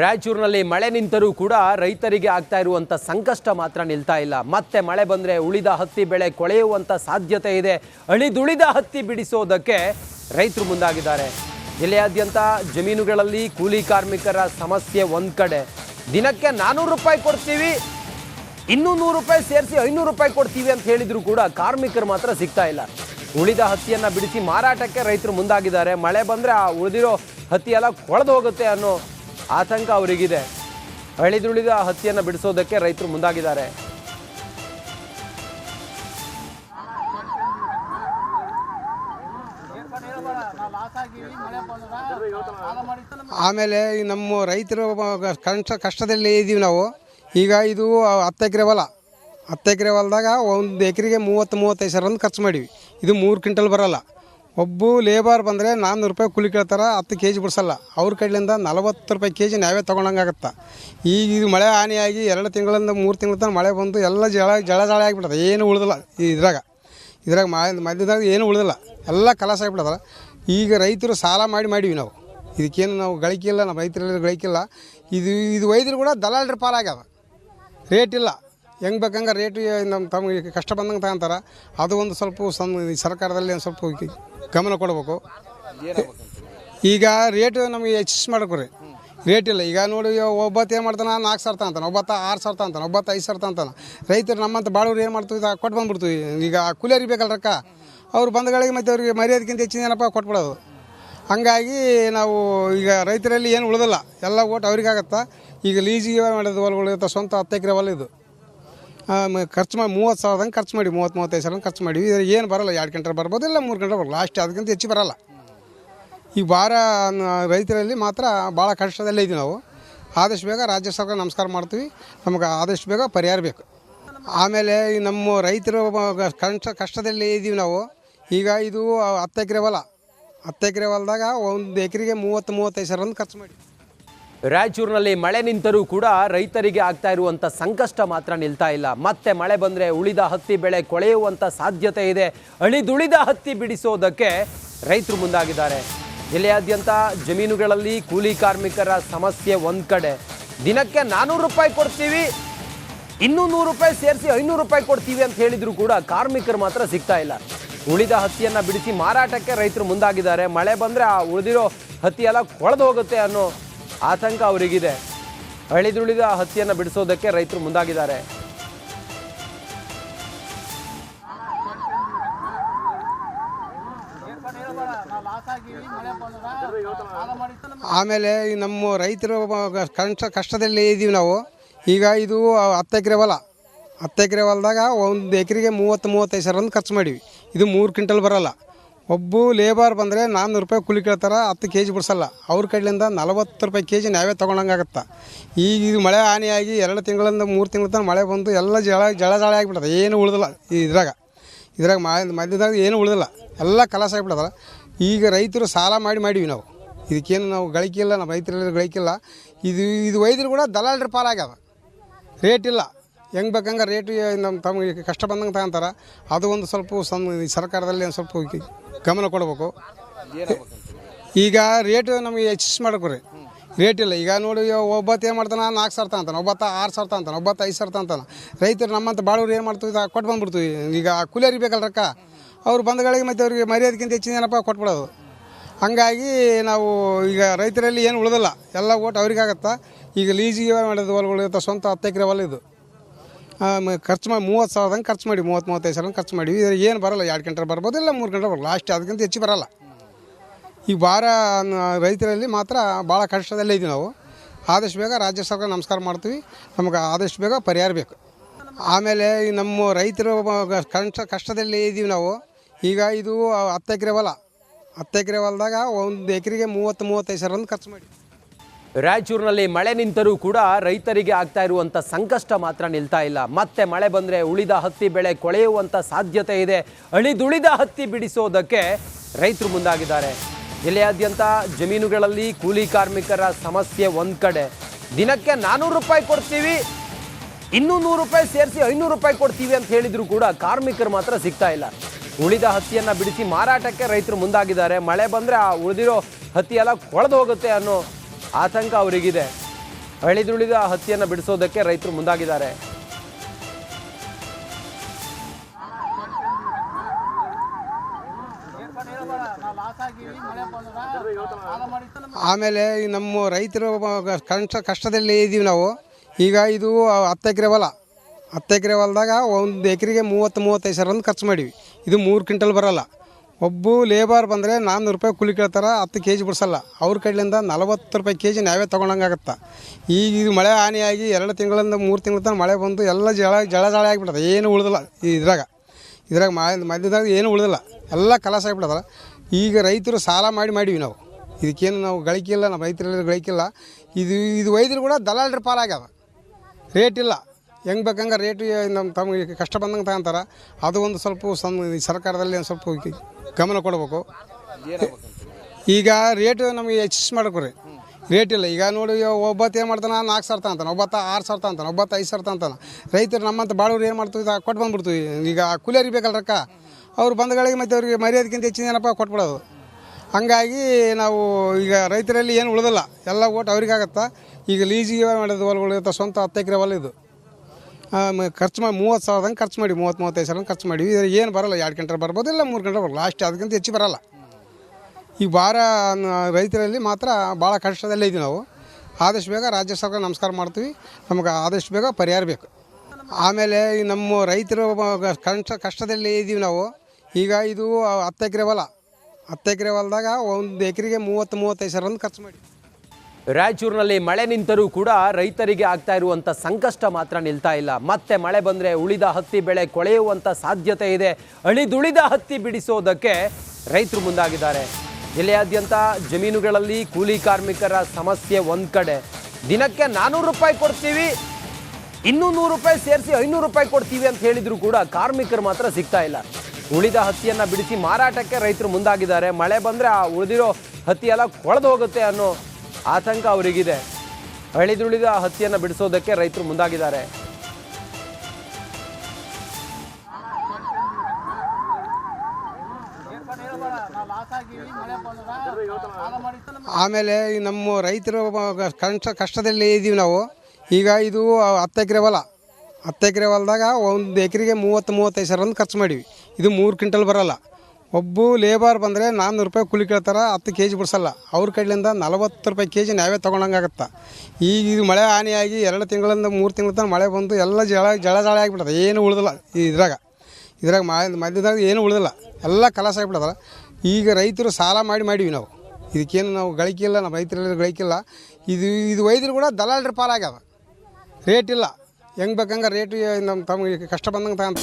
ರಾಯಚೂರಿನಲ್ಲಿ ಮಳೆ ನಿಂತರೂ ಕೂಡ ರೈತರಿಗೆ ಆಗ್ತಾ ಇರುವಂಥ ಸಂಕಷ್ಟ ಮಾತ್ರ ನಿಲ್ತಾ ಇಲ್ಲ. ಮತ್ತೆ ಮಳೆ ಬಂದರೆ ಉಳಿದ ಹತ್ತಿ ಬೆಳೆ ಕೊಳೆಯುವಂಥ ಸಾಧ್ಯತೆ ಇದೆ. ಅಳಿದುಳಿದ ಹತ್ತಿ ಬಿಡಿಸೋದಕ್ಕೆ ರೈತರು ಮುಂದಾಗಿದ್ದಾರೆ. ಜಿಲ್ಲೆಯಾದ್ಯಂತ ಜಮೀನುಗಳಲ್ಲಿ ಕೂಲಿ ಕಾರ್ಮಿಕರ ಸಮಸ್ಯೆ ಒಂದು ಕಡೆ. ದಿನಕ್ಕೆ ನಾನ್ನೂರು ರೂಪಾಯಿ ಕೊಡ್ತೀವಿ ಇನ್ನೂ ನೂರು ರೂಪಾಯಿ ಸೇರಿಸಿ ಐನೂರು ರೂಪಾಯಿ ಕೊಡ್ತೀವಿ ಅಂತ ಹೇಳಿದ್ರು ಕೂಡ ಕಾರ್ಮಿಕರು ಮಾತ್ರ ಸಿಗ್ತಾ ಇಲ್ಲ. ಉಳಿದ ಹತ್ತಿಯನ್ನು ಬಿಡಿಸಿ ಮಾರಾಟಕ್ಕೆ ರೈತರು ಮುಂದಾಗಿದ್ದಾರೆ. ಮಳೆ ಬಂದರೆ ಆ ಉಳಿದಿರೋ ಹತ್ತಿ ಎಲ್ಲ ಕೊಳೆದು ಹೋಗುತ್ತೆ ಅನ್ನೋ ಆತಂಕ ಅವರಿಗಿದೆ. ಅಳಿದುಳಿದ ಹತ್ತಿಯನ್ನು ಬಿಡಿಸೋದಕ್ಕೆ ರೈತರು ಮುಂದಾಗಿದ್ದಾರೆ. ಆಮೇಲೆ ನಮ್ಮ ರೈತರು ಕಷ್ಟ ಕಷ್ಟದಲ್ಲಿ ಇದ್ದೀವಿ ನಾವು. ಈಗ ಇದು ಹತ್ತು ಎಕರೆ ಹೊಲ. ಹತ್ತು ಎಕರೆ ಹೊಲದಾಗ ಒಂದು ಎಕರೆಗೆ ಮೂವತ್ತು, ಮೂವತ್ತೈದು ಸಾವಿರ ಖರ್ಚು ಮಾಡೀವಿ. ಇದು ಮೂರು ಕ್ವಿಂಟಲ್ ಬರಲ್ಲ. ಒಬ್ಬ ಲೇಬರ್ ಬಂದರೆ ನಾನ್ನೂರು ರೂಪಾಯಿ ಕೂಲಿ ಕೇಳ್ತಾರೆ, ಹತ್ತು ಕೆ ಜಿ ಬಿಡಿಸಲ್ಲ. ಅವ್ರ ಕಡೆಯಿಂದ ನಲವತ್ತು ರೂಪಾಯಿ ಕೆ ಜಿ ನಾವೇ ತೊಗೊಂಡಂಗಾಗತ್ತೆ ಈಗ ಇದು ಮಳೆ ಹಾನಿಯಾಗಿ ಎರಡು ತಿಂಗಳಿಂದ ಮೂರು ತಿಂಗಳ ತನಕ ಮಳೆ ಬಂದು ಎಲ್ಲ ಜಳ ಜಳ ಜಳ ಆಗಿಬಿಟ್ಟದೆ. ಏನು ಉಳಿದಿಲ್ಲ ಇದ್ರಾಗ. ಇದ್ರಾಗ ಮಧ್ಯದಾಗ ಏನು ಉಳಿದಿಲ್ಲ. ಎಲ್ಲ ಕಲಾಸ ಆಗಿಬಿಡ್ತಾರೆ ಈಗ ರೈತರು ಸಾಲ ಮಾಡಿ ಮಾಡೀವಿ ನಾವು. ಇದಕ್ಕೇನು ನಾವು ಗಳಿಕಿಲ್ಲ ನಮ್ಮ ರೈತರೆಲ್ಲ ಗಳಿಕೆ ಇಲ್ಲ. ಇದು ಇದು ವೈದ್ಯರು ಕೂಡ ದಲ್ಲಾಳಿರ ಪಾಲಾಗ್ಯದ. ರೇಟ್ ಇಲ್ಲ. ಹೆಂಗೆ ಬೇಕಂಗೆ ರೇಟ್ ನಮ್ಮ ತಮಗೆ ಕಷ್ಟ ಬಂದಂಗೆ ತಗೊಂತಾರೆ. ಅದು ಒಂದು ಸ್ವಲ್ಪ ಸರ್ಕಾರದಲ್ಲಿ ಒಂದು ಸ್ವಲ್ಪ ಗಮನ ಕೊಡಬೇಕು. ಈಗ ರೇಟ್ ನಮಗೆ ಹೆಚ್ಚಿಸಿ ಮಾಡಬೇಕು ರೀ ರೇಟ್ ಇಲ್ಲ. ಈಗ ನೋಡಿ ಒಬ್ಬತ್ತು ಏನು ಮಾಡ್ತಾನೆ? ನಾಲ್ಕು ಸಾವಿರ ಅಂತಾನೆ ಒಬ್ಬತ್ತ ಆರು ಸಾವಿರ ಅಂತಾನೆ ಒಬ್ಬತ್ತ ಐದು ಸಾವಿರ ಅಂತಾನೆ ರೈತರು ನಮ್ಮಂತ ಬಾಳವ್ರು ಏನು ಮಾಡ್ತೀವಿ ಕೊಟ್ಟು ಬಂದ್ಬಿಡ್ತೀವಿ ಈಗ ಕೂಲಿ ಬೇಕಲ್ಲ ರೊಕ್ಕ. ಅವ್ರು ಬಂದಗಳಿಗೆ ಮತ್ತು ಅವ್ರಿಗೆ ಮರ್ಯಾದಕ್ಕಿಂತ ಹೆಚ್ಚಿನ ಏನಪ್ಪ ಕೊಟ್ಬಿಡೋದು. ಹಂಗಾಗಿ ನಾವು ಈಗ ರೈತರಲ್ಲಿ ಏನು ಉಳಿದಿಲ್ಲ. ಎಲ್ಲ ಓಟ್ ಅವ್ರಿಗಾಗತ್ತೆ? ಈಗ ಲೀಜಿಗೆ ಮಾಡೋದು ಹೊಲಗಳು ಸ್ವಂತ ಹತ್ತು ಎಕರೆ ಹೊಲ ಇದು. ಖರ್ಚು ಮಾಡಿ ಮೂವತ್ತು ಸಾವಿರದಂಗೆ ಖರ್ಚು ಮಾಡಿ, ಮೂವತ್ತು, ಮೂವತ್ತೈದು ಸಾವಿರ ಖರ್ಚು ಮಾಡಿ. ಇದ್ರೆ ಏನು ಬರಲ್ಲ, ಎರಡು ಗಂಟೆ ಬರ್ಬೋದು, ಇಲ್ಲ ಮೂರು ಗಂಟೆ ಬರಲ್ಲ ಲಾಸ್ಟ್ ಅದಕ್ಕಿಂತ ಹೆಚ್ಚು ಬರಲ್ಲ. ಈ ಭಾರ ರೈತರಲ್ಲಿ ಮಾತ್ರ ಭಾಳ ಕಷ್ಟದಲ್ಲೇ ಇದ್ದೀವಿ ನಾವು. ಆದಷ್ಟು ಬೇಗ ರಾಜ್ಯ ಸರ್ಕಾರ ನಮಸ್ಕಾರ ಮಾಡ್ತೀವಿ. ನಮಗೆ ಆದಷ್ಟು ಬೇಗ ಪರಿಹಾರ ಬೇಕು. ಆಮೇಲೆ ನಮ್ಮ ರೈತರು ಕಷ್ಟ, ಕಷ್ಟದಲ್ಲಿ ಇದ್ದೀವಿ ನಾವು. ಈಗ ಇದು ಹತ್ತು ಎಕರೆ ಹೊಲ. ಹತ್ತು ಎಕರೆ ಹೊಲದಾಗ ಒಂದು ಎಕರೆಗೆ ಮೂವತ್ತು, ಮೂವತ್ತೈದು ಸಾವಿರ ಖರ್ಚು ಮಾಡಿ. ರಾಯಚೂರಿನಲ್ಲಿ ಮಳೆ ನಿಂತರೂ ಕೂಡ ರೈತರಿಗೆ ಆಗ್ತಾ ಇರುವಂಥ ಸಂಕಷ್ಟ ಮಾತ್ರ ನಿಲ್ತಾ ಇಲ್ಲ. ಮತ್ತೆ ಮಳೆ ಬಂದರೆ ಉಳಿದ ಹತ್ತಿ ಬೆಳೆ ಕೊಳೆಯುವಂಥ ಸಾಧ್ಯತೆ ಇದೆ. ಅಳಿದುಳಿದ ಹತ್ತಿ ಬಿಡಿಸೋದಕ್ಕೆ ರೈತರು ಮುಂದಾಗಿದ್ದಾರೆ. ಜಿಲ್ಲೆಯಾದ್ಯಂತ ಜಮೀನುಗಳಲ್ಲಿ ಕೂಲಿ ಕಾರ್ಮಿಕರ ಸಮಸ್ಯೆ ಒಂದು ಕಡೆ. ದಿನಕ್ಕೆ ನಾನ್ನೂರು ರೂಪಾಯಿ ಕೊಡ್ತೀವಿ, ಇನ್ನೂ ನೂರು ರೂಪಾಯಿ ಸೇರಿಸಿ ಐನೂರು ರೂಪಾಯಿ ಕೊಡ್ತೀವಿ ಅಂತ ಹೇಳಿದರೂ ಕೂಡ ಕಾರ್ಮಿಕರು ಮಾತ್ರ ಸಿಗ್ತಾ ಇಲ್ಲ. ಉಳಿದ ಹತ್ತಿಯನ್ನು ಬಿಡಿಸಿ ಮಾರಾಟಕ್ಕೆ ರೈತರು ಮುಂದಾಗಿದ್ದಾರೆ. ಮಳೆ ಬಂದರೆ ಆ ಉಳಿದಿರೋ ಹತ್ತಿ ಎಲ್ಲ ಕೊಳೆದು ಹೋಗುತ್ತೆ ಅನ್ನೋ ಆತಂಕ ಅವರಿಗಿದೆ. ಅಳಿದುಳಿದ ಹತ್ತಿಯನ್ನು ಬಿಡಿಸೋದಕ್ಕೆ ರೈತರು ಮುಂದಾಗಿದ್ದಾರೆ. ಆಮೇಲೆ ನಮ್ಮ ರೈತರು ಕಷ್ಟ ಕಷ್ಟದಲ್ಲಿ ಇದ್ದೀವಿ ನಾವು. ಈಗ ಇದು ಹತ್ತು ಎಕರೆ ಹೊಲ. ಹತ್ತು ಎಕರೆ ಹೊಲದಾಗ ಒಂದು ಎಕರೆಗೆ ಮೂವತ್ತು, ಮೂವತ್ತೈದು ಸಾವಿರ ಖರ್ಚು ಮಾಡೀವಿ. ಇದು ಮೂರು ಕ್ವಿಂಟಲ್ ಬರಲ್ಲ. ಒಬ್ಬ ಲೇಬರ್ ಬಂದರೆ ನಾನ್ನೂರು ರೂಪಾಯಿ ಕೂಲಿ ಕೇಳ್ತಾರೆ, ಹತ್ತು ಕೆ ಜಿ ಬಿಡಿಸಲ್ಲ. ಅವ್ರ ಕಡೆಯಿಂದ ನಲವತ್ತು ರೂಪಾಯಿ ಕೆ ಜಿ ನಾವೇ ತೊಗೊಂಡಂಗಾಗತ್ತೆ ಈಗ ಇದು ಮಳೆ ಹಾನಿಯಾಗಿ ಎರಡು ತಿಂಗಳಿಂದ ಮೂರು ತಿಂಗಳ ತನಕ ಮಳೆ ಬಂದು ಎಲ್ಲ ಜಳ ಜಳ ಜಳ ಆಗಿಬಿಡ್ತದೆ ಏನು ಉಳಿದಿಲ್ಲ ಇದ್ರಾಗ. ಇದ್ರಾಗ ಮಧ್ಯದಾಗ ಏನು ಉಳಿದಿಲ್ಲ. ಎಲ್ಲ ಕಲಾಸ ಆಗಿಬಿಡ್ತಾರೆ ಈಗ ರೈತರು ಸಾಲ ಮಾಡಿ ಮಾಡೀವಿ ನಾವು. ಇದಕ್ಕೇನು ನಾವು ಗಳಿಕಿಲ್ಲ ನಮ್ಮ ರೈತರಲ್ಲಿ ಗಳಿಕಿಲ್ಲ ಇದು ಇದು ವೈದ್ಯರು ಕೂಡ ದಲಾಲ್ರ ಪಾಲಾಗ್ಯದ. ರೇಟ್ ಇಲ್ಲ. ಹೆಂಗೆ ಬೇಕಂಗೆ ರೇಟ್ ನಮ್ಮ ತಮಗೆ ಕಷ್ಟ ಬಂದಂಗೆ ತಗೊಂತಾರೆ, ಅದು ಒಂದು ಸ್ವಲ್ಪ ಸರ್ಕಾರದಲ್ಲಿ ಒಂದು ಸ್ವಲ್ಪ ಗಮನ ಕೊಡಬೇಕು. ಈಗ ರೇಟ್ ನಮಗೆ ಹೆಚ್ಚಿಸ್ ಮಾಡಬೇಕು ರೀ. ರೇಟ್ ಇಲ್ಲ. ಈಗ ನೋಡಿ, ಒಬ್ಬತ್ತು ಏನು ಮಾಡ್ತಾನೆ, ನಾಲ್ಕು ಸಾವಿರ ಅಂತಾನೆ ಒಬ್ಬತ್ತ ಆರು ಸಾವಿರ ಅಂತಾನೆ ಒಬ್ಬತ್ತು ಐದು ಸಾವಿರ ಅಂತಾನೆ ರೈತರು ನಮ್ಮಂತ ಬಾಳೂರು ಏನು ಮಾಡ್ತೀವಿ ಕೊಟ್ಟು ಬಂದ್ಬಿಡ್ತೀವಿ ಈಗ ಕೂಲಿಯರಿ ಬೇಕಲ್ಲ ರೊಕ್ಕ? ಅವ್ರು ಬಂದಗಳಿಗೆ ಮತ್ತು ಅವ್ರಿಗೆ ಮರ್ಯಾದಕ್ಕಿಂತ ಹೆಚ್ಚಿನ ಏನಪ್ಪ ಕೊಟ್ಬಿಡೋದು. ಹಂಗಾಗಿ ನಾವು ಈಗ ರೈತರಲ್ಲಿ ಏನು ಉಳಿದಲ್ಲ. ಎಲ್ಲ ಓಟ್ ಅವ್ರಿಗಾಗತ್ತೆ. ಈಗ ಲೀಜಿಗೆ ಮಾಡೋದು ಹೊಲಗಳು ಇರ್ತಾವೆ, ಸ್ವಂತ ಹತ್ತು ಎಕರೆ ಹೊಲ ಇದು. ಖರ್ಚು ಮಾಡಿ ಮೂವತ್ತು ಸಾವಿರದಂಗೆ ಖರ್ಚು ಮಾಡಿ, ಮೂವತ್ತು, ಮೂವತ್ತೈದು ಸಾವಿರ ಖರ್ಚು ಮಾಡಿ. ಏನು ಬರೋಲ್ಲ, ಎರಡು ಗಂಟೆ ಬರ್ಬೋದು ಇಲ್ಲ ಮೂರು ಗಂಟೆ ಬರಲ್ಲ ಲಾಸ್ಟ್ ಅದಕ್ಕಿಂತ ಹೆಚ್ಚು ಬರೋಲ್ಲ. ಈ ಭಾರ ರೈತರಲ್ಲಿ ಮಾತ್ರ ಭಾಳ ಕಷ್ಟದಲ್ಲೇ ಇದ್ದೀವಿ ನಾವು. ಆದಷ್ಟು ಬೇಗ ರಾಜ್ಯ ಸರ್ಕಾರ ನಮಸ್ಕಾರ ಮಾಡ್ತೀವಿ. ನಮಗೆ ಆದಷ್ಟು ಬೇಗ ಪರಿಹಾರ ಬೇಕು. ಆಮೇಲೆ ನಮ್ಮ ರೈತರು ಕಷ್ಟ, ಕಷ್ಟದಲ್ಲಿ ಇದ್ದೀವಿ ನಾವು. ಈಗ ಇದು ಹತ್ತು ಎಕರೆ ಹೊಲ. ಹತ್ತು ಎಕರೆ ಹೊಲದಾಗ ಒಂದು ಎಕರೆಗೆ ಮೂವತ್ತು, ಮೂವತ್ತೈದು ಸಾವಿರ ಖರ್ಚು ಮಾಡಿ. ರಾಯಚೂರಿನಲ್ಲಿ ಮಳೆ ನಿಂತರೂ ಕೂಡ ರೈತರಿಗೆ ಆಗ್ತಾ ಇರುವಂಥ ಸಂಕಷ್ಟ ಮಾತ್ರ ನಿಲ್ತಾ ಇಲ್ಲ. ಮತ್ತೆ ಮಳೆ ಬಂದರೆ ಉಳಿದ ಹತ್ತಿ ಬೆಳೆ ಕೊಳೆಯುವಂಥ ಸಾಧ್ಯತೆ ಇದೆ. ಅಳಿದುಳಿದ ಹತ್ತಿ ಬಿಡಿಸೋದಕ್ಕೆ ರೈತರು ಮುಂದಾಗಿದ್ದಾರೆ. ಜಿಲ್ಲೆಯಾದ್ಯಂತ ಜಮೀನುಗಳಲ್ಲಿ ಕೂಲಿ ಕಾರ್ಮಿಕರ ಸಮಸ್ಯೆ ಒಂದು ಕಡೆ. ದಿನಕ್ಕೆ ನಾನ್ನೂರು ರೂಪಾಯಿ ಕೊಡ್ತೀವಿ, ಇನ್ನೂ ನೂರು ರೂಪಾಯಿ ಸೇರಿಸಿ ಐನೂರು ರೂಪಾಯಿ ಕೊಡ್ತೀವಿ ಅಂತ ಹೇಳಿದರೂ ಕೂಡ ಕಾರ್ಮಿಕರು ಮಾತ್ರ ಸಿಗ್ತಾ ಇಲ್ಲ. ಉಳಿದ ಹತ್ತಿಯನ್ನು ಬಿಡಿಸಿ ಮಾರಾಟಕ್ಕೆ ರೈತರು ಮುಂದಾಗಿದ್ದಾರೆ. ಮಳೆ ಬಂದರೆ ಆ ಉಳಿದಿರೋ ಹತ್ತಿ ಎಲ್ಲ ಕೊಳೆದು ಹೋಗುತ್ತೆ ಅನ್ನೋ ಆತಂಕ ಅವರಿಗಿದೆ. ಅಳಿದುಳಿದ ಹತ್ತಿಯನ್ನು ಬಿಡಿಸೋದಕ್ಕೆ ರೈತರು ಮುಂದಾಗಿದ್ದಾರೆ. ಆಮೇಲೆ ನಮ್ಮ ರೈತರು ಕಷ್ಟ ಕಷ್ಟದಲ್ಲಿ ಇದ್ದೀವಿ ನಾವು. ಈಗ ಇದು ಹತ್ತು ಎಕರೆ ಹೊಲ. ಹತ್ತು ಎಕರೆ ಹೊಲದಾಗ ಒಂದು ಎಕರೆಗೆ ಮೂವತ್ತು, ಮೂವತ್ತೈದು ಸಾವಿರ ಖರ್ಚು ಮಾಡೀವಿ. ಇದು ಮೂರು ಕ್ವಿಂಟಲ್ ಬರಲ್ಲ. ಒಬ್ಬ ಲೇಬರ್ ಬಂದರೆ ನಾನ್ನೂರು ರೂಪಾಯಿ ಕೂಲಿ ಕೇಳ್ತಾರೆ, ಹತ್ತು ಕೆ ಜಿ ಬಿಡಿಸಲ್ಲ. ಅವ್ರ ಕಡೆಯಿಂದ ನಲವತ್ತು ರೂಪಾಯಿ ಕೆ ಜಿ ನಾವೇ ತೊಗೊಂಡಂಗಾಗತ್ತೆ ಈಗ ಇದು ಮಳೆ ಹಾನಿಯಾಗಿ ಎರಡು ತಿಂಗಳಿಂದ ಮೂರು ತಿಂಗಳ ತನಕ ಮಳೆ ಬಂದು ಎಲ್ಲ ಜಳ ಜಳ ಜಳ ಆಗಿಬಿಟ್ಟದೆ. ಏನು ಉಳಿದಿಲ್ಲ ಈ ಇದ್ರಾಗ. ಇದ್ರಾಗ ಮಧ್ಯದಾಗ ಏನು ಉಳಿದಿಲ್ಲ. ಎಲ್ಲ ಕಲಾಸ ಆಗಿಬಿಟ್ಟದಲ್ಲ ಈಗ ರೈತರು ಸಾಲ ಮಾಡಿ ಮಾಡೀವಿ ನಾವು. ಇದಕ್ಕೇನು ನಾವು ಗಳಿಕಿಲ್ಲ ನಮ್ಮ ರೈತರಲ್ಲಿ ಗಳಿಕಿಲ್ಲ ಇದು ಇದು ವೈದ್ಯರು ಕೂಡ ದಲ್ಲಾಳರ ಪಾಲಾಗ್ಯದ. ರೇಟ್ ಇಲ್ಲ. ಹೆಂಗೆ ಬೇಕಂಗೆ ರೇಟ್ ನಮ್ಮ ತಮಗೆ ಕಷ್ಟ ಬಂದಂಗೆ ತಗೊಂತಾರೆ. ಅದು ಒಂದು ಸ್ವಲ್ಪ ಸರ್ಕಾರದಲ್ಲಿ ಒಂದು ಸ್ವಲ್ಪ ಗಮನ ಕೊಡಬೇಕು. ಈಗ ರೇಟ್ ನಮಗೆ ಹೆಚ್ಚಿಸ್ ಮಾಡಬೇಕು ರೀ. ರೇಟ್ ಇಲ್ಲ. ಈಗ ನೋಡಿ ಒಬ್ಬತ್ತು ಏನು ಮಾಡ್ತಾನೆ? ನಾಲ್ಕು ಸಾವಿರ ತಗೊಂತಾನೆ. ಒಬ್ಬತ್ತ ಆರು ಸಾವಿರ ತಗೊಂತಾನೆ. ಒಬ್ಬತ್ತ ಐದು ಸಾವಿರ ಅಂತಾನೆ ರೈತರು ನಮ್ಮಂತ ಬಾಳವ್ರು ಏನು ಮಾಡ್ತೀವಿ? ಕೊಟ್ಟು ಬಂದ್ಬಿಡ್ತೀವಿ. ಈಗ ಕೂಲಿಯರಿಗೆ ಬೇಕಲ್ಲ ರೊಕ್ಕ. ಅವ್ರು ಬಂದಗಳಿಗೆ ಮತ್ತು ಅವ್ರಿಗೆ ಮರ್ಯಾದಕ್ಕಿಂತ ಹೆಚ್ಚಿನ ಏನಪ್ಪ ಕೊಟ್ಬಿಡೋದು. ಹಂಗಾಗಿ ನಾವು ಈಗ ರೈತರಲ್ಲಿ ಏನು ಉಳಿದಲ್ಲ. ಎಲ್ಲ ಓಟ್ ಅವ್ರಿಗಾಗತ್ತಾ? ಈಗ ಲೀಜಿಗೆ ಮಾಡೋದು ಹೊಲಗಳು ಇರ್ತಾವೆ ಸ್ವಂತ ಹತ್ತು ಎಕರೆ ಹೊಲ ಇದು. ಖರ್ಚು ಮಾಡಿ ಮೂವತ್ತು ಸಾವಿರದಂಗೆ ಖರ್ಚು ಮಾಡಿ ಮೂವತ್ತು, ಮೂವತ್ತೈದು ಸಾವಿರ ಖರ್ಚು ಮಾಡಿ ಏನು ಬರಲ್ಲ, ಎರಡು ಗಂಟೆ ಬರ್ಬೋದು, ಇಲ್ಲ ಮೂರು ಗಂಟೆ ಬರಲ್ಲ ಲಾಸ್ಟ್ ಅದಕ್ಕಿಂತ ಹೆಚ್ಚು ಬರೋಲ್ಲ. ಈ ಭಾರ ರೈತರಲ್ಲಿ ಮಾತ್ರ ಭಾಳ ಕಷ್ಟದಲ್ಲೇ ಇದ್ದೀವಿ ನಾವು. ಆದಷ್ಟು ಬೇಗ ರಾಜ್ಯ ಸರ್ಕಾರ ನಮಸ್ಕಾರ ಮಾಡ್ತೀವಿ. ನಮಗೆ ಆದಷ್ಟು ಬೇಗ ಪರಿಹಾರ ಬೇಕು. ಆಮೇಲೆ ನಮ್ಮ ರೈತರು ಕಷ್ಟ ಕಷ್ಟದಲ್ಲಿ ಇದ್ದೀವಿ ನಾವು. ಈಗ ಇದು ಹತ್ತು ಎಕರೆ ಹೊಲ. ಹತ್ತು ಎಕರೆ ಹೊಲದಾಗ ಒಂದು ಎಕರೆಗೆ ಮೂವತ್ತು, ಮೂವತ್ತೈದು ಸಾವಿರ ಖರ್ಚು ಮಾಡಿ ರಾಯಚೂರಿನಲ್ಲಿ ಮಳೆ ನಿಂತರೂ ಕೂಡ ರೈತರಿಗೆ ಆಗ್ತಾ ಇರುವಂಥ ಸಂಕಷ್ಟ ಮಾತ್ರ ನಿಲ್ತಾ ಇಲ್ಲ. ಮತ್ತೆ ಮಳೆ ಬಂದರೆ ಉಳಿದ ಹತ್ತಿ ಬೆಳೆ ಕೊಳೆಯುವಂಥ ಸಾಧ್ಯತೆ ಇದೆ. ಅಳಿದುಳಿದ ಹತ್ತಿ ಬಿಡಿಸೋದಕ್ಕೆ ರೈತರು ಮುಂದಾಗಿದ್ದಾರೆ. ಜಿಲ್ಲೆಯಾದ್ಯಂತ ಜಮೀನುಗಳಲ್ಲಿ ಕೂಲಿ ಕಾರ್ಮಿಕರ ಸಮಸ್ಯೆ ಒಂದು ಕಡೆ. ದಿನಕ್ಕೆ ನಾನ್ನೂರು ರೂಪಾಯಿ ಕೊಡ್ತೀವಿ, ಇನ್ನೂ ನೂರು ರೂಪಾಯಿ ಸೇರಿಸಿ ಐನೂರು ರೂಪಾಯಿ ಕೊಡ್ತೀವಿ ಅಂತ ಹೇಳಿದ್ರು ಕೂಡ ಕಾರ್ಮಿಕರು ಮಾತ್ರ ಸಿಗ್ತಾ ಇಲ್ಲ. ಉಳಿದ ಹತ್ತಿಯನ್ನು ಬಿಡಿಸಿ ಮಾರಾಟಕ್ಕೆ ರೈತರು ಮುಂದಾಗಿದ್ದಾರೆ. ಮಳೆ ಬಂದರೆ ಆ ಉಳಿದಿರೋ ಹತ್ತಿ ಎಲ್ಲ ಕೊಳೆದು ಹೋಗುತ್ತೆ ಅನ್ನೋ ಆತಂಕ ಅವರಿಗಿದೆ. ಅಳಿದುಳಿದ ಹತ್ತಿಯನ್ನು ಬಿಡಿಸೋದಕ್ಕೆ ರೈತರು ಮುಂದಾಗಿದ್ದಾರೆ. ಆಮೇಲೆ ನಮ್ಮ ರೈತರು ಕಷ್ಟ ಕಷ್ಟದಲ್ಲಿ ಇದ್ದೀವಿ ನಾವು. ಈಗ ಇದು ಹತ್ತು ಎಕರೆ ಹೊಲ. ಹತ್ತು ಎಕರೆ ಹೊಲದಾಗ ಒಂದು ಎಕರೆಗೆ ಮೂವತ್ತು, ಮೂವತ್ತೈದು ಸಾವಿರ ಖರ್ಚು ಮಾಡೀವಿ. ಇದು ಮೂರು ಕ್ವಿಂಟಲ್ ಬರಲ್ಲ. ಒಬ್ಬ ಲೇಬರ್ ಬಂದರೆ ನಾನ್ನೂರು ರೂಪಾಯಿ ಕೂಲಿ ಕೇಳ್ತಾರೆ, ಹತ್ತು ಕೆ ಜಿ ಬಿಡಿಸಲ್ಲ. ಅವ್ರ ಕಡೆಯಿಂದ ನಲವತ್ತು ರೂಪಾಯಿ ಕೆ ಜಿ ನಾವೇ ತೊಗೊಂಡಂಗಾಗತ್ತೆ ಈಗ ಇದು ಮಳೆ ಹಾನಿಯಾಗಿ ಎರಡು ತಿಂಗಳಿಂದ ಮೂರು ತಿಂಗಳ ತನಕ ಮಳೆ ಬಂದು ಎಲ್ಲ ಜಳ ಜಳ ಜಳ ಆಗಿಬಿಟ್ಟದೆ ಏನು ಉಳಿದಿಲ್ಲ ಇದ್ರಾಗ. ಇದ್ರಾಗ ಮಧ್ಯದಾಗ ಏನು ಉಳಿದಿಲ್ಲ. ಎಲ್ಲ ಕಲಾಸ ಆಗಿಬಿಡ್ತಾರೆ ಈಗ ರೈತರು ಸಾಲ ಮಾಡಿ ಮಾಡೀವಿ ನಾವು. ಇದಕ್ಕೇನು ನಾವು ಗಳಿಕಿಲ್ಲ, ನಮ್ಮ ರೈತರಲ್ಲಿ ಗಳಿಕಿಲ್ಲ. ಇದು ಇದು ವೈದ್ಯರು ಕೂಡ ದಲಾಲ್ರ ಪಾಲಾಗ್ಯದ ರೇಟ್ ಇಲ್ಲ. ಹೆಂಗೆ ಬೇಕಂಗೆ ರೇಟ್ ನಮ್ಮ ತಮಗೆ ಕಷ್ಟ ಬಂದಂಗೆ ತಗೊಂತ